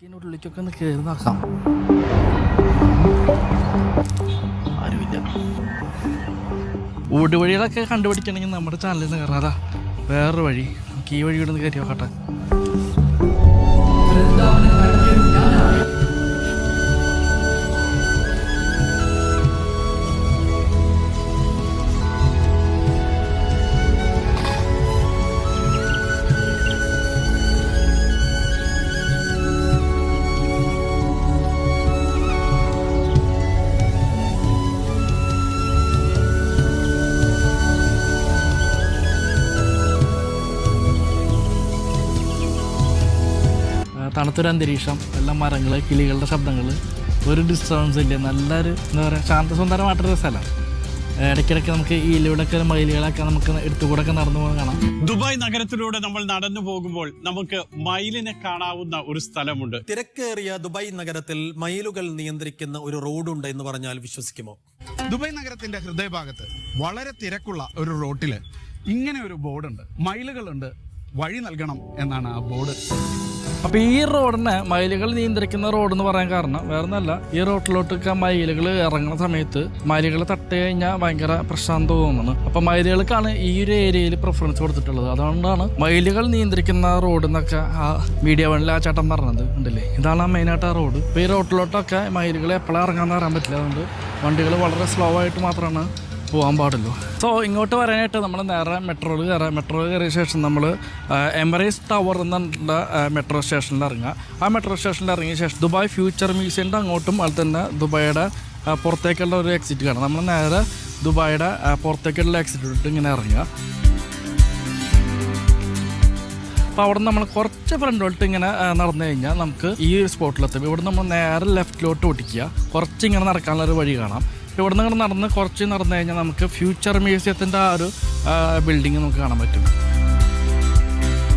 പാർക്കിനുള്ളിലേക്കൊക്കെ ഒന്ന് കയറി നോക്കാം ആരുമില്ല. ഓടുവഴികളൊക്കെ കണ്ടുപിടിക്കണമെങ്കിൽ നമ്മുടെ ചാനലിൽ നിന്ന് കയറാതാ വേറൊരു വഴി. നമുക്ക് ഈ വഴി ഇവിടെ നിന്ന് കയറി നോക്കട്ടെ. തണുത്തൊരു അന്തരീക്ഷം എല്ലാം മരങ്ങൾ കിളികളുടെ ശബ്ദങ്ങൾ ഒരു ഡിസ്റ്റർബൻസ് ഇല്ല. നല്ലൊരു എന്താ പറയുക ശാന്തസുന്ദരമായിട്ടൊരു സ്ഥലം. ഇടയ്ക്കിടയ്ക്ക് നമുക്ക് ഈ ഇതിലൂടെയൊക്കെ മയിലുകളൊക്കെ നമുക്ക് എടുത്തുകൂടെയൊക്കെ നടന്നു പോകാൻ കാണാം. ദുബായ് നഗരത്തിലൂടെ നമ്മൾ നടന്നു പോകുമ്പോൾ നമുക്ക് മയിലിനെ കാണാവുന്ന ഒരു സ്ഥലമുണ്ട്. തിരക്കേറിയ ദുബായ് നഗരത്തിൽ മയിലുകൾ നിയന്ത്രിക്കുന്ന ഒരു റോഡുണ്ട് എന്ന് പറഞ്ഞാൽ വിശ്വസിക്കുമോ? ദുബായ് നഗരത്തിന്റെ ഹൃദയഭാഗത്ത് വളരെ തിരക്കുള്ള ഒരു റോട്ടിൽ ഇങ്ങനെ ഒരു ബോർഡുണ്ട്. മയിലുകളുണ്ട്. വഴി നൽകണം എന്നാണ് ആ ബോർഡ്. അപ്പോൾ ഈ റോഡിനെ മയിലുകൾ നിയന്ത്രിക്കുന്ന റോഡ് എന്ന് പറയാൻ കാരണം വേറെ ഒന്നല്ല ഈ റോഡിലോട്ടൊക്കെ മയിലുകൾ ഇറങ്ങുന്ന സമയത്ത് മയിലുകൾ തട്ടി കഴിഞ്ഞാൽ ഭയങ്കര പ്രശാന്ത തോന്നുന്നു. അപ്പോൾ മയിലുകൾക്കാണ് ഈ ഒരു ഏരിയയിൽ പ്രിഫറൻസ് കൊടുത്തിട്ടുള്ളത്. അതുകൊണ്ടാണ് മയിലുകൾ നിയന്ത്രിക്കുന്ന റോഡ് എന്നൊക്കെ ആ മീഡിയ വണ്ണിൽ ആ ചേട്ടൻ പറഞ്ഞത് ഉണ്ടല്ലേ ഇതാണ് ആ മെയിനായിട്ട് ആ റോഡ് ഇപ്പൊ ഈ റോഡിലോട്ടൊക്കെ മയിലുകൾ എപ്പോഴും ഇറങ്ങാമെന്ന് പറയാൻ പറ്റില്ല. അതുകൊണ്ട് വണ്ടികൾ വളരെ സ്ലോ ആയിട്ട് മാത്രമാണ് പോകാൻ പാടുള്ളൂ സോ ഇങ്ങോട്ട് വരാനായിട്ട് നമ്മൾ നേരെ മെട്രോയിൽ കയറാം. മെട്രോ കയറിയ ശേഷം നമ്മൾ എമറേസ് ടവർ എന്നുള്ള മെട്രോ സ്റ്റേഷനിൽ ഇറങ്ങുക ആ മെട്രോ സ്റ്റേഷനിൽ ഇറങ്ങിയ ശേഷം ദുബായ് ഫ്യൂച്ചർ മ്യൂസിയന്റെ അങ്ങോട്ടും അതുപോലെ തന്നെ ദുബായുടെ പുറത്തേക്കുള്ള ഒരു എക്സിറ്റ് കാണാം. നമ്മൾ നേരെ ദുബായുടെ പുറത്തേക്കുള്ള എക്സിറ്റ് ഇട്ട് ഇങ്ങനെ ഇറങ്ങുക. അപ്പോൾ അവിടെ നമ്മൾ കുറച്ച് ഫ്രണ്ടോട്ട് ഇങ്ങനെ നടന്നു കഴിഞ്ഞാൽ നമുക്ക് ഈ ഒരു സ്പോട്ടിലെത്തും ഇവിടെ നമ്മൾ നേരെ ലെഫ്റ്റിലോട്ട് ഓടിക്കുക. കുറച്ച് ഇങ്ങനെ നടക്കാനുള്ള ഒരു വഴി കാണാം. ഇവിടെ നിന്ന് നടന്ന് കുറച്ച് നടന്നു കഴിഞ്ഞാൽ നമുക്ക് ഫ്യൂച്ചർ മ്യൂസിയത്തിന്റെ ആ ഒരു ബിൽഡിങ് നമുക്ക് കാണാൻ പറ്റും.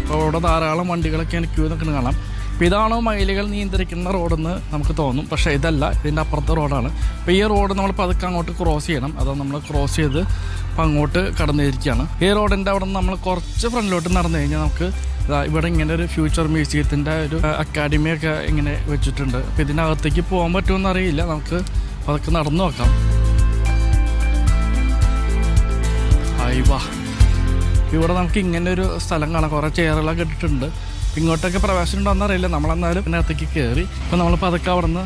അപ്പോൾ അവിടെ ധാരാളം വണ്ടികളൊക്കെ ക്യൂ നിൽക്കുന്നത് കാണാം. അപ്പോൾ ഇതാണോ മയിലുകൾ നിയന്ത്രിക്കുന്ന റോഡെന്ന് നമുക്ക് തോന്നും. പക്ഷേ ഇതല്ല ഇതിന്റെ അപ്പുറത്തെ റോഡാണ് അപ്പോൾ ഈ റോഡ് നമ്മൾ പതുക്കെ അങ്ങോട്ട് ക്രോസ് ചെയ്യണം. അത് നമ്മൾ ക്രോസ് ചെയ്ത് അപ്പോൾ അങ്ങോട്ട് കടന്നിരിക്കുകയാണ്. ഈ റോഡിന്റെ അവിടെ നിന്ന് നമ്മൾ കുറച്ച് ഫ്രണ്ടിലോട്ട് നടന്നു കഴിഞ്ഞാൽ നമുക്ക് ഇവിടെ ഇങ്ങനെ ഒരു ഫ്യൂച്ചർ മ്യൂസിയത്തിന്റെ ഒരു അക്കാഡമിയൊക്കെ ഇങ്ങനെ വെച്ചിട്ടുണ്ട്. അപ്പോൾ ഇതിനകത്തേക്ക് പോകാൻ പറ്റുമെന്ന് അറിയില്ല. നമുക്ക് പതുക്കെ നടന്നു നോക്കാം. ആയി വാ ഇവിടെ നമുക്ക് ഇങ്ങനെ ഒരു സ്ഥലം കാണാം. കുറേ ചെയറുകളൊക്കെ ഇട്ടിട്ടുണ്ട്. ഇങ്ങോട്ടൊക്കെ പ്രവേശനം ഉണ്ടോയെന്ന് അറിയില്ല. നമ്മളെന്നാലും ഇതിനകത്തേക്ക് കയറി. ഇപ്പോൾ നമ്മൾ പതുക്കെ അവിടെ നിന്ന്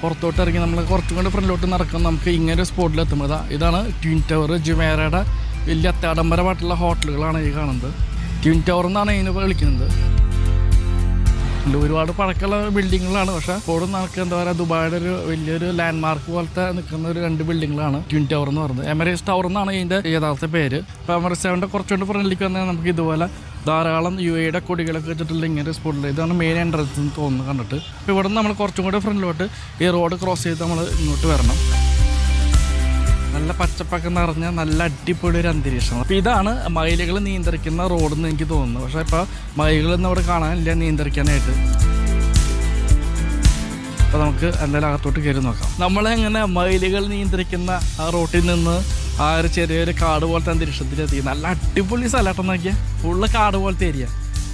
പുറത്തോട്ട് ഇറങ്ങി നമ്മൾ കുറച്ചും കൂടി ഫ്രണ്ടിലോട്ട് നടക്കും. നമുക്ക് ഇങ്ങനെ ഒരു സ്പോട്ടിൽ എത്തുമ്പോൾ ഇതാണ് ട്വിൻ ടവർ ജുമേരയുടെ വലിയ അത്യാഡംബരമായിട്ടുള്ള ഹോട്ടലുകളാണ് ഈ കാണുന്നത്. ട്വിൻ ടവർ എന്നാണ് ഇതിനെ വിളിക്കുന്നത്. ഒരുപാട് പഴക്കമുള്ള ബിൽഡിങ്ങുകളാണ് പക്ഷേ ഇപ്പോഴും നമുക്ക് എന്താ പറയുക ദുബായുടെ ഒരു വലിയൊരു ലാൻഡ് മാർക്ക് പോലത്തെ നിൽക്കുന്ന ഒരു രണ്ട് ബിൽഡിങ്ങുകളാണ് ട്വിൻ ടവർ എന്ന് പറയുന്നത്. എമറേസ് ടവർ എന്നാണ് ഇതിന്റെ യഥാർത്ഥ പേര്. ഇപ്പോൾ എമറേസ് സെവന്റെ കുറച്ചുകൊണ്ട് ഫ്രണ്ടിലേക്ക് വന്നാൽ നമുക്ക് ഇതുപോലെ ധാരാളം യു എയുടെ കൊടികളൊക്കെ വെച്ചിട്ടുള്ള ഇങ്ങനെ സ്പോട്ടിൽ ഇതാണ് മെയിൻ എൻട്രൻസ് എന്ന് തോന്നുന്നു കണ്ടിട്ട്. അപ്പോൾ ഇവിടെ നിന്ന് നമ്മൾ കുറച്ചും കൂടെ ഫ്രണ്ടിലോട്ട് ഈ റോഡ് ക്രോസ് ചെയ്ത് നമ്മൾ ഇങ്ങോട്ട് വരണം. നല്ല പച്ചപ്പൊക്കെ നിറഞ്ഞ നല്ല അടിപൊളി ഒരു അന്തരീക്ഷം. അപ്പോൾ ഇതാണ് മയിലുകൾ നിയന്ത്രിക്കുന്ന റോഡ് എന്ന് എനിക്ക് തോന്നുന്നു. പക്ഷേ ഇപ്പോൾ മയിലുകളൊന്നും അവിടെ കാണാനില്ല നിയന്ത്രിക്കാനായിട്ട്. അപ്പോൾ നമുക്ക് എന്തായാലും അകത്തോട്ട് കയറി നോക്കാം. നമ്മളെങ്ങനെ മയിലുകൾ നിയന്ത്രിക്കുന്ന ആ റോട്ടിൽ നിന്ന് ആ ഒരു ചെറിയൊരു കാട് പോലത്തെ അന്തരീക്ഷത്തിലെത്തി. നല്ല അടിപൊളി സ്ഥലമാട്ടം നോക്കിയാൽ ഫുള്ള് കാട് പോലത്തെ ഏരിയ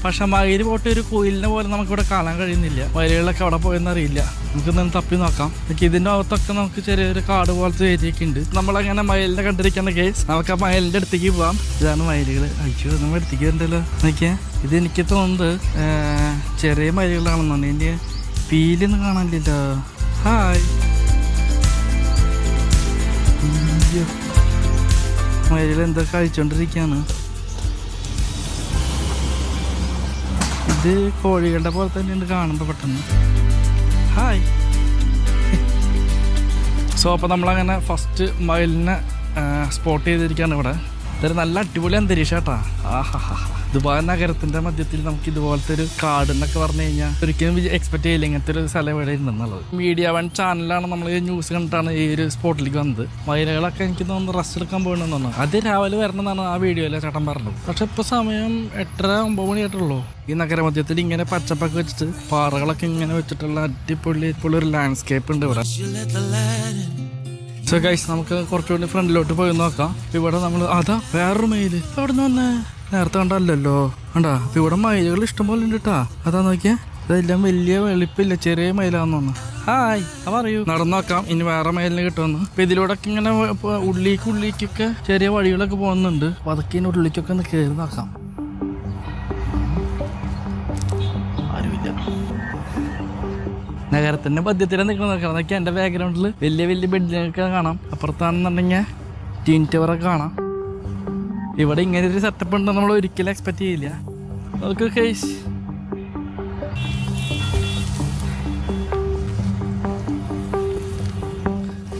പക്ഷെ മയിൽ പോട്ട് ഒരു കോയിലിനെ പോലെ നമുക്കിവിടെ കാണാൻ കഴിയുന്നില്ല. മയിലുകളൊക്കെ അവിടെ പോയെന്ന് അറിയില്ല. നമുക്ക് നിന്ന് തപ്പി നോക്കാം. എനിക്ക് ഇതിന്റെ അകത്തൊക്കെ നമുക്ക് ചെറിയൊരു കാട് പോലത്തെ ഏരിയ ഒക്കെ ഉണ്ട്. നമ്മളങ്ങനെ മയിലിനെ കണ്ടിരിക്കുന്ന കേസ് നമുക്ക് ആ മയിലിന്റെ അടുത്തേക്ക് പോവാം. ഇതാണ് മയിലുകൾ അയ്യോ നമ്മൾ അടുത്തേക്ക് വരണ്ടല്ലോ. നോക്കിയാ ഇത് എനിക്ക് തോന്നുന്നത് ചെറിയ മയിലുകളാണെന്നാണ് എന്റെ പീലൊന്നും കാണാനില്ലല്ലോ. ഹായ്. അയ്യോ. മയിൽ ഇത് കോഴികളുടെ പോലെ തന്നെയുണ്ട് കാണുമ്പോൾ പെട്ടെന്ന്. ഹായ് സോ അപ്പോൾ നമ്മളങ്ങനെ ഫസ്റ്റ് മൈലിനെ സ്പോട്ട് ചെയ്തിരിക്കുകയാണ് ഇവിടെ. ഇതൊരു നല്ല അടിപൊളി അന്തരീക്ഷം കേട്ടാ ആഹാ ദുബായ് നഗരത്തിന്റെ മധ്യത്തിൽ നമുക്ക് ഇതുപോലത്തെ ഒരു കാട് എന്നൊക്കെ പറഞ്ഞു കഴിഞ്ഞാൽ ഒരിക്കലും എക്സ്പെക്ട് ചെയ്യില്ല. ഇങ്ങനത്തെ ഒരു സ്ഥലം ഇവിടെ ഉണ്ടെന്നുള്ളത് മീഡിയ വൺ ചാനലാണ് നമ്മൾ ന്യൂസ് കണ്ടിട്ടാണ് ഈ ഒരു സ്പോട്ടിലേക്ക് വന്നത്. മയിലുകളൊക്കെ എനിക്ക് തോന്നുന്നു റെസ്റ്റ് എടുക്കാൻ പോകണമെന്ന് തോന്നുന്നു. അത് രാവിലെ വരണമെന്നാണ് ആ വീഡിയോയിൽ ചേട്ടൻ പറഞ്ഞത്. പക്ഷെ ഇപ്പോൾ സമയം എട്ടര ഒമ്പത് മണി ആയിട്ടുള്ളൂ. ഈ നഗരമധ്യത്തിൽ ഇങ്ങനെ പച്ചപ്പൊക്കെ വെച്ചിട്ട് പാറകളൊക്കെ ഇങ്ങനെ വെച്ചിട്ടുള്ള അടിപൊളി ഇപ്പോൾ ഒരു ലാൻഡ്സ്കേപ്പ് ഉണ്ട് ഇവിടെ. സോ ഗൈസ് നമുക്ക് കുറച്ചുകൂടി ഫ്രണ്ടിലോട്ട് പോയി നോക്കാം. ഇവിടെ നമ്മൾ അതാ വേറൊരു മെയിൽ എവിടെ നിന്ന് വന്നേ? നേരത്തെ കണ്ടല്ലോ കണ്ടാ ഇവിടെ മയിലുകൾ ഇഷ്ടംപോലെ ഉണ്ട് കേട്ടാ അതാ നോക്കിയേ ഇതെല്ലാം വലിയ വെളുപ്പില്ല ചെറിയ മയിലാന്ന് തോന്നുന്നു. ഹായ് അത് നടന്നു നോക്കാം ഇനി വേറെ മയിലിന് കിട്ടുമെന്ന്. അപ്പൊ ഇതിലൂടെ ഒക്കെ ഇങ്ങനെ ഉള്ളിക്ക് ഉള്ളിക്കൊക്കെ ചെറിയ വഴികളൊക്കെ പോകുന്നുണ്ട്. അപ്പൊ അതൊക്കെ ഇനി ഉള്ളിക്കൊക്കെ ഒന്ന് കയറി നോക്കാം. നഗരത്തിന്റെ മധ്യത്തിലാണ് നിൽക്കുന്നത് നോക്കാം. അതൊക്കെ എന്റെ ബാക്ക്ഗ്രൗണ്ടിൽ വലിയ വലിയ ബിൽഡിങ്ങൊക്കെ കാണാം. അപ്പുറത്താണെന്നുണ്ടെങ്കിൽ ടീൻ ടവറൊക്കെ കാണാം. ഇവിടെ ഇങ്ങനെ ഒരു സെറ്റപ്പ് ഉണ്ടെന്ന് നമ്മൾ ഒരിക്കലും എക്സ്പെക്ട് ചെയ്യില്ല. നമുക്ക്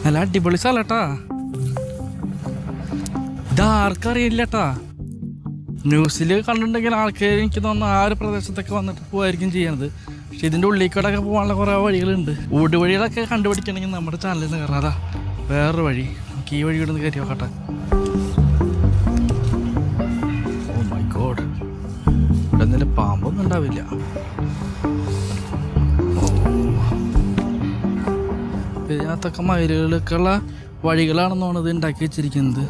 നല്ല അടിപൊളി സ്ഥലട്ടാ. ഇതാർക്കറിയില്ലട്ടാ ന്യൂസിൽ കണ്ടിട്ടുണ്ടെങ്കിൽ ആൾക്കാർ എനിക്ക് തോന്നുന്നു ആ ഒരു പ്രദേശത്തൊക്കെ വന്നിട്ട് പോവായിരിക്കും ചെയ്യണത്. പക്ഷെ ഇതിന്റെ ഉള്ളിൽ പോകാനുള്ള കുറേ വഴികളുണ്ട്. ഊട് വഴികളൊക്കെ കണ്ടുപിടിക്കണമെങ്കിൽ നമ്മുടെ ചാനലിൽ നിന്ന് കയറാതാ വേറൊരു വഴി. നമുക്ക് ഈ വഴി ഇവിടെ നിന്ന് കയറി നോക്കട്ടെ എന്തെങ്കിലും പാമ്പൊന്നും ഉണ്ടാവില്ല. ഇതിനകത്തൊക്കെ മയിലുകൾക്കുള്ള വഴികളാണെന്നാണ് ഇത് ഉണ്ടാക്കി വെച്ചിരിക്കുന്നത്.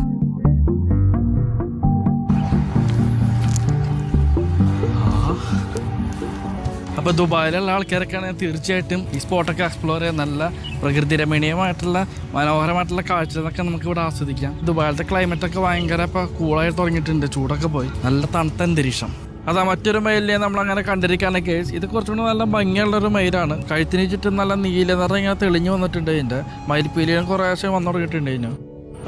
അപ്പോൾ ദുബായിലുള്ള ആൾക്കാരൊക്കെയാണെങ്കിൽ തീർച്ചയായിട്ടും ഈ സ്പോട്ടൊക്കെ എക്സ്പ്ലോർ ചെയ്യാൻ നല്ല പ്രകൃതി രമണീയമായിട്ടുള്ള മനോഹരമായിട്ടുള്ള കാഴ്ചകളൊക്കെ നമുക്ക് ഇവിടെ ആസ്വദിക്കാം. ദുബായിലത്തെ ക്ലൈമറ്റൊക്കെ ഭയങ്കര ഇപ്പോൾ കൂളായി തുടങ്ങിയിട്ടുണ്ട്. ചൂടൊക്കെ പോയി. നല്ല തണുത്ത അന്തരീക്ഷം. അതാ മറ്റൊരു മയിലിനെ നമ്മൾ അങ്ങനെ കണ്ടിരിക്കുകയാണ് കേസ് ഇത് കുറച്ചുകൂടി നല്ല ഭംഗിയുള്ളൊരു മയിലാണ്. കഴുത്തിന് ചുറ്റും നല്ല നീല നിറം ഇങ്ങനെ തെളിഞ്ഞു വന്നിട്ടുണ്ട് ഇതിന്റെ. മയിൽപ്പീലിയും കുറേശ്ശെ വന്നു തുടങ്ങിയിട്ടുണ്ട് ഇതിന്.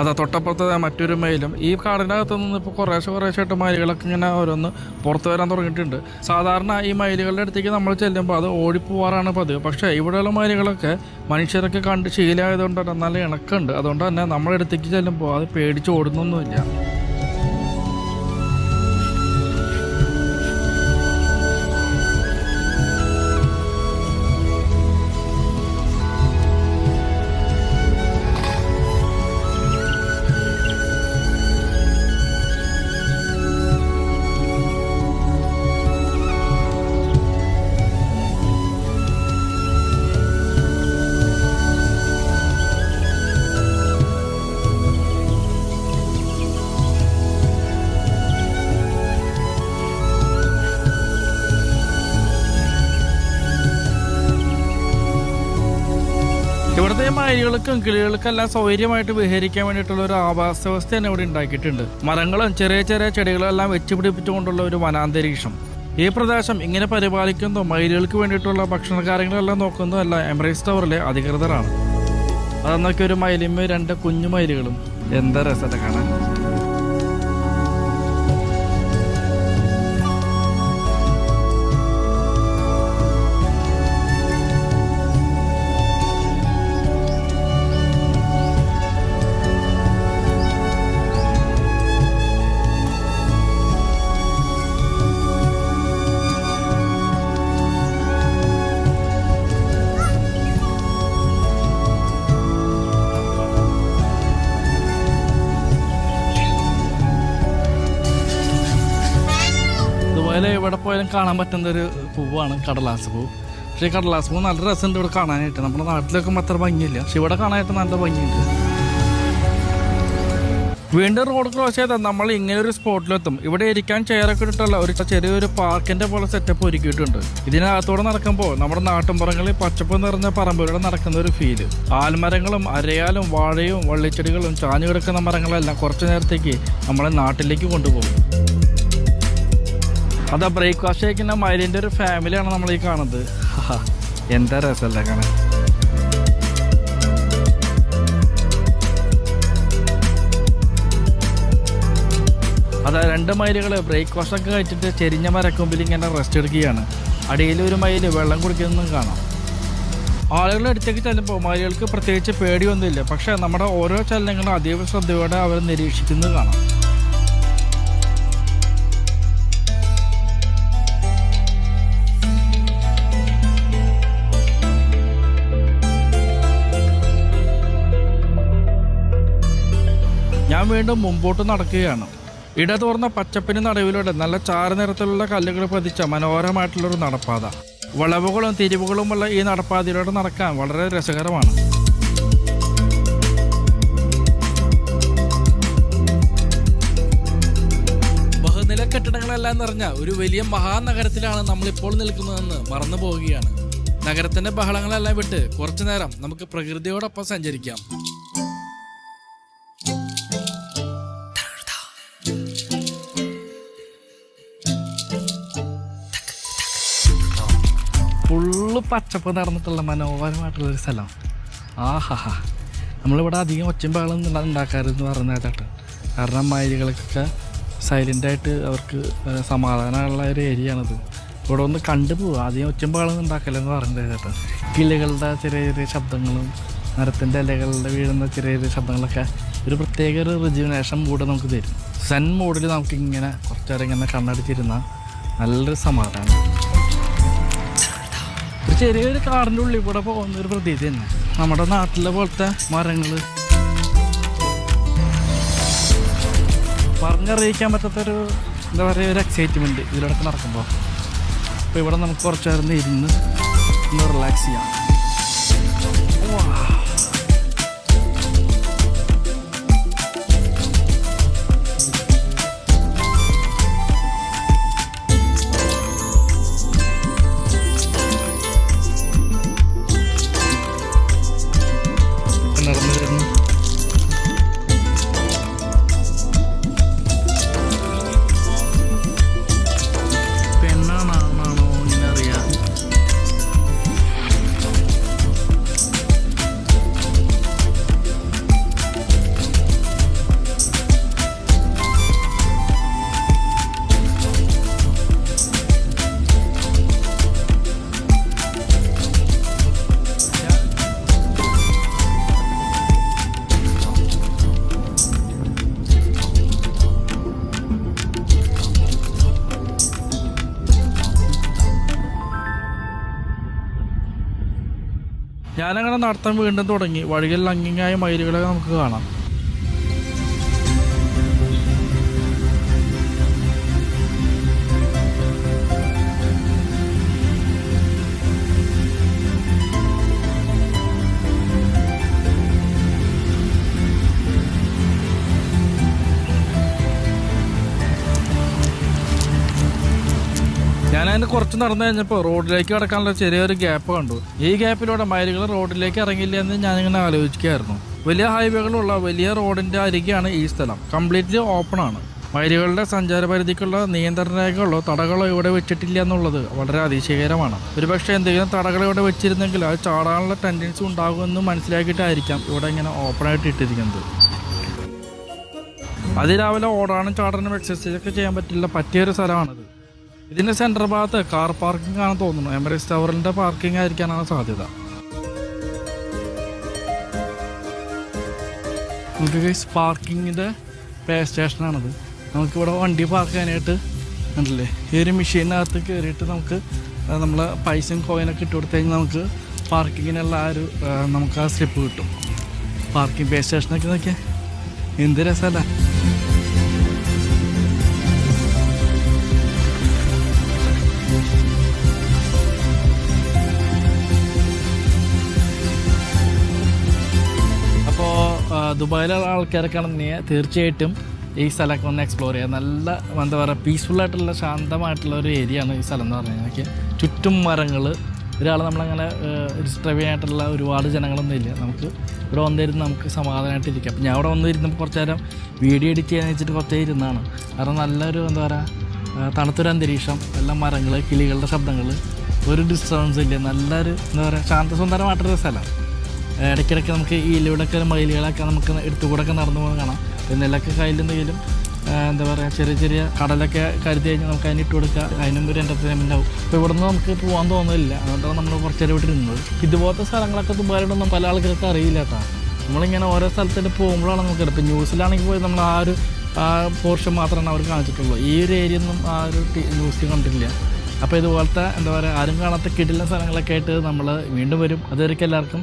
അതാ തൊട്ടപ്പുറത്ത് മറ്റൊരു മയിലും. ഈ കാടിന്റെ അകത്ത് നിന്ന് ഇപ്പോൾ കുറേശ്ശെ കുറേശ്ശായിട്ട് മയിലുകളൊക്കെ ഇങ്ങനെ ഓരോന്ന് പുറത്ത് വരാൻ തുടങ്ങിയിട്ടുണ്ട്. സാധാരണ ഈ മയിലുകളുടെ അടുത്തേക്ക് നമ്മൾ ചെല്ലുമ്പോൾ അത് ഓടിപ്പോവാറാണ് പതിവ്. പക്ഷേ ഇവിടെയുള്ള മയിലുകളൊക്കെ മനുഷ്യരൊക്കെ കണ്ട് ശീലമായതുകൊണ്ട് തന്നെ നല്ല ഇണക്കുണ്ട് അതുകൊണ്ട് തന്നെ നമ്മളെടുത്തേക്ക് ചെല്ലുമ്പോൾ അത് പേടിച്ച് ഓടുന്നൊന്നുമില്ല. മയിലുകൾക്കും കിളികൾക്കും എല്ലാം സൗകര്യമായിട്ട് വിഹരിക്കാൻ വേണ്ടിയിട്ടുള്ള ഒരു ആവാസ വ്യവസ്ഥ തന്നെ ഇവിടെ ഉണ്ടാക്കിയിട്ടുണ്ട്. മരങ്ങളും ചെറിയ ചെറിയ ചെടികളും എല്ലാം വെച്ച് പിടിപ്പിച്ചുകൊണ്ടുള്ള ഒരു വനാന്തരീക്ഷം. ഈ പ്രദേശം ഇങ്ങനെ പരിപാലിക്കുന്നതും മയിലുകൾക്ക് വേണ്ടിയിട്ടുള്ള ഭക്ഷണ കാര്യങ്ങളെല്ലാം നോക്കുന്നതും എല്ലാം എമറേറ്റ്സ് ടവറിലെ അധികൃതരാണ്. അതെന്നൊക്കെ ഒരു മയിലിമ്മ രണ്ട് കുഞ്ഞു മയിലുകളും. എന്താ രസത്തെ കാണാൻ? എവിടെ പോയാലും കാണാൻ പറ്റുന്ന ഒരു പൂവാണ് കടലാസ് പൂ. പക്ഷേ കടലാസ് പൂ നല്ല രസമുണ്ട് ഇവിടെ കാണാനായിട്ട്. നമ്മുടെ നാട്ടിലൊക്കെ അത്ര ഭംഗിയില്ല. പക്ഷെ ഇവിടെ കാണാനായിട്ട് നല്ല ഭംഗിയുണ്ട്. വീണ്ടും റോഡ് ക്രോസ് ചെയ്താൽ നമ്മൾ ഇങ്ങനെ ഒരു സ്പോട്ടിലെത്തും. ഇവിടെ ഇരിക്കാൻ ചെയറൊക്കെ ഇട്ടിട്ടുള്ള ഒരു ചെറിയൊരു പാർക്കിന്റെ പോലെ സെറ്റപ്പ് ഒരുക്കിയിട്ടുണ്ട്. ഇതിനകത്തൂടെ നടക്കുമ്പോൾ നമ്മുടെ നാട്ടുമ്പുറങ്ങളിൽ പച്ചപ്പ് നിറഞ്ഞ പറമ്പിലൂടെ നടക്കുന്ന ഒരു ഫീൽ ആൽമരങ്ങളും അരയാലും വാഴയും വള്ളിച്ചെടികളും ചാഞ്ഞു കിടക്കുന്ന മരങ്ങളെല്ലാം കുറച്ചു നേരത്തേക്ക് നമ്മളെ നാട്ടിലേക്ക് കൊണ്ടുപോകും. അതാ ബ്രേക്ക്ഫാസ്റ്റ് കഴിക്കുന്ന മയിലിന്റെ ഒരു ഫാമിലിയാണ് നമ്മൾ ഈ കാണുന്നത്. എന്താ രസമല്ലേ കാണാൻ? അതാ രണ്ട് മയിലുകൾ ബ്രേക്ക്ഫാസ്റ്റ് ഒക്കെ കഴിച്ചിട്ട് ചെരിഞ്ഞ മരക്കൊമ്പിൽ ഇങ്ങനെ റെസ്റ്റ് എടുക്കുകയാണ്. അടിയിൽ ഒരു മയിൽ വെള്ളം കുടിക്കുന്നതും കാണാം. ആളുകളുടെ അടുത്തേക്ക് ചെല്ലുമ്പോൾ മയിലുകൾക്ക് പ്രത്യേകിച്ച് പേടിയൊന്നുമില്ല. പക്ഷേ നമ്മുടെ ഓരോ ചലനങ്ങളും അതീവ ശ്രദ്ധയോടെ അവർ നിരീക്ഷിക്കുന്നത് കാണാം. ഞാൻ വീണ്ടും മുമ്പോട്ട് നടക്കുകയാണ്. ഇടതോർന്ന പച്ചപ്പിന് നടുവിലൂടെ നല്ല ചാരനിറത്തിലുള്ള കല്ലുകൾ പതിച്ച മനോഹരമായിട്ടുള്ളൊരു നടപ്പാത. വളവുകളും തിരിവുകളുമുള്ള ഈ നടപ്പാതയിലൂടെ നടക്കാൻ വളരെ രസകരമാണ്. ബഹുനില കെട്ടിടങ്ങളെല്ലാം നിറഞ്ഞ ഒരു വലിയ മഹാനഗരത്തിലാണ് നമ്മളിപ്പോൾ നിൽക്കുന്നതെന്ന് മറന്നു പോവുകയാണ്. നഗരത്തിന്റെ ബഹളങ്ങളെല്ലാം വിട്ട് കുറച്ചു നേരം നമുക്ക് പ്രകൃതിയോടൊപ്പം സഞ്ചരിക്കാം. പച്ചപ്പ് നടന്നിട്ടുള്ള മനോഹരമായിട്ടുള്ള ഒരു സ്ഥലം. ആഹാ നമ്മളിവിടെ അധികം ഒച്ചയും ബഹളം ഉണ്ടാക്കാറെന്ന് പറയുന്ന ചേട്ടൻ കാരണം മയിലുകൾക്കൊക്കെ സൈലന്റായിട്ട് അവർക്ക് സമാധാനമുള്ള ഒരു ഏരിയ ആണിത്. ഇവിടെ ഒന്ന് കണ്ടു പോവുക. അധികം ഒച്ചയും ബഹളം ഉണ്ടാക്കലെന്ന് പറയുന്നത് ചേട്ടൻ കിളികളുടെ ചെറിയ ചെറിയ ശബ്ദങ്ങളും മരത്തിന്റെ ഇലകളുടെ വീഴുന്ന ചെറിയ ചെറിയ ശബ്ദങ്ങളൊക്കെ ഒരു പ്രത്യേക ഒരു റിജുവിനേഷൻ മൂഡ് നമുക്ക് തരും. സെൻ മൂഡിൽ നമുക്കിങ്ങനെ കുറച്ചേരം ഇങ്ങനെ കണ്ണടിച്ചിരുന്ന നല്ലൊരു സമാധാനം. ഒരു ചെറിയൊരു കാടിന്റെ ഉള്ളിൽ കൂടെ പോകുന്ന ഒരു പ്രതീതി തന്നെ. നമ്മുടെ നാട്ടിലെ പോലത്തെ മരങ്ങൾ പറഞ്ഞറിയിക്കാൻ പറ്റാത്തൊരു എന്താ പറയുക ഒരു എക്സൈറ്റ്മെന്റ് ഇതിലൂടെ നടക്കുമ്പോൾ അപ്പോൾ ഇവിടെ നമുക്ക് കുറച്ച് നേരം ഇരുന്ന് ഒന്ന് റിലാക്സ് ചെയ്യാം. ഞാനങ്ങനെ നടത്താൻ വീണ്ടും തുടങ്ങി. വഴികളിൽ അങ്ങിങ്ങായ മയിലുകളെ നമുക്ക് കാണാം. ഞാൻ അതിന് കുറച്ച് നടന്നു കഴിഞ്ഞപ്പോൾ റോഡിലേക്ക് കിടക്കാനുള്ള ചെറിയൊരു ഗ്യാപ്പ് കണ്ടു. ഈ ഗ്യാപ്പിലൂടെ മയിലുകൾ റോഡിലേക്ക് ഇറങ്ങില്ല എന്ന് ഞാൻ ഞാനിങ്ങനെ ആലോചിക്കുകയായിരുന്നു. വലിയ ഹൈവേകളുള്ള വലിയ റോഡിന്റെ അരികെയാണ് ഈ സ്ഥലം. കംപ്ലീറ്റ്ലി ഓപ്പൺ ആണ്. മയിലുകളുടെ സഞ്ചാര പരിധിക്കുള്ള നിയന്ത്രണ രേഖകളോ തടകളോ ഇവിടെ വെച്ചിട്ടില്ല എന്നുള്ളത് വളരെ അതിശയകരമാണ്. ഒരുപക്ഷെ എന്തെങ്കിലും തടകൾ ഇവിടെ വെച്ചിരുന്നെങ്കിൽ അത് ചാടാനുള്ള ടെൻഡൻസി ഉണ്ടാകുമെന്ന് മനസ്സിലാക്കിയിട്ടായിരിക്കാം ഇവിടെ ഇങ്ങനെ ഓപ്പൺ ആയിട്ട് ഇട്ടിരിക്കുന്നത്. അതിരാവിലെ ഓടാനും ചാടാനും എക്സസൈസ് ഒക്കെ ചെയ്യാൻ പറ്റില്ല. പറ്റിയൊരു സ്ഥലമാണിത്. ഇതിന്റെ സെന്റർ ഭാഗത്ത് കാർ പാർക്കിംഗ് ആണ് തോന്നുന്നു. എമറേസ് ടവറിന്റെ പാർക്കിംഗ് ആയിരിക്കാനാണ് സാധ്യത. നമുക്ക് പാർക്കിങ്ങിന്റെ പേ സ്റ്റേഷനാണത് നമുക്കിവിടെ വണ്ടി പാർക്ക് ചെയ്യാനായിട്ട് ഉണ്ടല്ലേ? ഈ ഒരു മെഷീനകത്ത് കയറിയിട്ട് നമുക്ക് നമ്മൾ പൈസയും കോയിനൊക്കെ ഇട്ട് കൊടുത്തു കഴിഞ്ഞാൽ നമുക്ക് പാർക്കിങ്ങിനുള്ള ആ ഒരു നമുക്ക് ആ സ്ലിപ്പ് കിട്ടും. പാർക്കിംഗ് പേ സ്റ്റേഷനൊക്കെ നോക്കിയാൽ എന്ത് രസമല്ല ദുബായിലുള്ള ആൾക്കാരൊക്കെ ആണെന്നുണ്ടെങ്കിൽ തീർച്ചയായിട്ടും ഈ സ്ഥലമൊക്കെ ഒന്ന് എക്സ്പ്ലോർ ചെയ്യുക. നല്ല എന്താ പറയുക പീസ്ഫുൾ ആയിട്ടുള്ള ശാന്തമായിട്ടുള്ള ഒരു ഏരിയ ആണ് ഈ സ്ഥലം എന്ന് പറഞ്ഞു കഴിഞ്ഞാൽ ചുറ്റും മരങ്ങൾ ഒരാൾ നമ്മളങ്ങനെ ഡിസ്റ്റർബ് ചെയ്യാനായിട്ടുള്ള ഒരുപാട് ജനങ്ങളൊന്നും ഇല്ല. നമുക്ക് ഇവിടെ വന്നിരുന്ന് നമുക്ക് സമാധാനമായിട്ട് ഇരിക്കാം. അപ്പം ഞാൻ ഇവിടെ വന്നിരുന്നപ്പോൾ കുറച്ച് നേരം വീഡിയോ എഡിറ്റ് ചെയ്യാൻ വെച്ചിട്ട് കുറച്ച് ഇരുന്നാണ്. കാരണം നല്ലൊരു എന്താ പറയുക തണുത്തൊരു അന്തരീക്ഷം എല്ലാം മരങ്ങൾ കിളികളുടെ ശബ്ദങ്ങൾ ഒരു ഡിസ്റ്റർബൻസ് ഇല്ല. നല്ലൊരു എന്താ പറയുക ശാന്തസുന്ദരമായിട്ടൊരു സ്ഥലം. ഇടയ്ക്കിടയ്ക്ക് നമുക്ക് ഈ ഇലവിടൊക്കെ മയിലുകളൊക്കെ നമുക്ക് എടുത്തുകൂടെയൊക്കെ നടന്നു പോകാൻ കാണാം. പിന്നെ ഇതിലൊക്കെ കയ്യിലെന്തെങ്കിലും എന്താ പറയുക ചെറിയ ചെറിയ കടലൊക്കെ കരുതി കഴിഞ്ഞാൽ നമുക്ക് അതിന് ഇട്ട് കൊടുക്കുക അതിനും ഒരു എന്റർടൈൻമെന്റ് ആവും. അപ്പോൾ ഇവിടുന്ന് നമുക്ക് പോകാൻ തോന്നുന്നില്ല. അതുകൊണ്ടാണ് നമ്മൾ കുറച്ച് നേരം ഇവിടെ ഇരുന്നത്. ഇതുപോലത്തെ സ്ഥലങ്ങളൊക്കെ ദുബായിലൊന്നും പല ആൾക്കാർക്ക് അറിയില്ല കേട്ടോ. നമ്മളിങ്ങനെ ഓരോ സ്ഥലത്തേക്ക് പോകുമ്പോഴാണ് നമുക്ക് ഇപ്പോൾ ന്യൂസിലാണെങ്കിൽ പോയി നമ്മൾ ആ ഒരു ആ പോർഷൻ മാത്രമാണ് അവർ കാണിച്ചിട്ടുള്ളൂ. ഈ ഒരു ഏരിയ ഒന്നും ആ ഒരു ന്യൂസിൽ കണ്ടിട്ടില്ല. അപ്പോൾ ഇതുപോലത്തെ എന്താ പറയുക ആരും കാണാത്ത കിടിലൻ സ്ഥലങ്ങളൊക്കെ ആയിട്ട് നമ്മൾ വീണ്ടും വരും. അതുവരെയ്ക്ക് എല്ലാവർക്കും